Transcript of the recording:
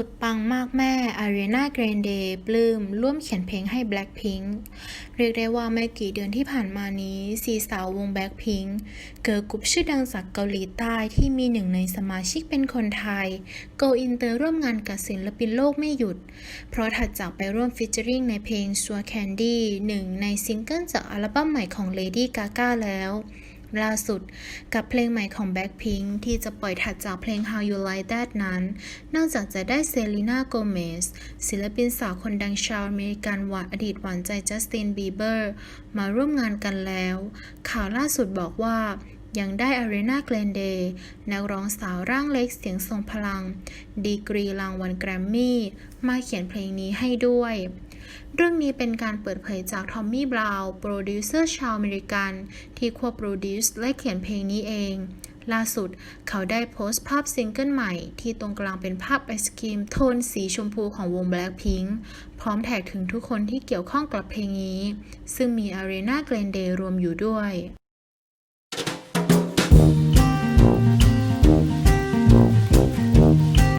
สุดปังมากแม่ Ariana Grande ปลื้มร่วมเขียนเพลงให้ Blackpink เรียกได้ว่าไม่กี่เดือนที่ผ่านมานี้สีสาววง Blackpink เกิร์ลกรุ๊ปชื่อดังจากเกาหลีใต้ที่มีหนึ่งในสมาชิกเป็นคนไทย Go Inter ร่วมงานกับศิลปินโลกไม่หยุด เพราะถัดจากไปร่วมฟิชเจอริงในเพลง Sure Candy หนึ่งในซิงเกิลจากอัลบั้มใหม่ของ Lady Gaga แล้ว ล่าสุดกับเพลงใหม่ของ Blackpink ที่จะปล่อยถัดจากเพลง How You Like That นั้น นอกจากจะได้เซรีนาโกเมสศิลปินสาวคนดังชาวอเมริกันหวานอดีตหวานใจจัสตินบีเบอร์มาร่วมงานกันแล้ว ข่าวล่าสุดบอกว่ายังได้อารีนาเกรนเดย์นักร้องสาวร่างเล็กเสียงทรงพลัง ดีกรีรางวัลแกรมมี่ มาเขียนเพลงนี้ให้ด้วย เรื่องนี้เป็นการเปิดเผยจากทอมมี่บราวน์โปรดิวเซอร์ชาวอเมริกัน ที่ควบโปรดิวซ์และเขียนเพลงนี้เอง ล่าสุด เขาได้โพสต์ภาพซิงเกิลใหม่ ที่ตรงกลางเป็นภาพไอศครีมโทนสีชมพูของวง Blackpink พร้อมแท็กถึงทุกคนที่เกี่ยวข้องกับเพลงนี้ ซึ่งมีอารีนาเกรนเดย์รวมอยู่ด้วย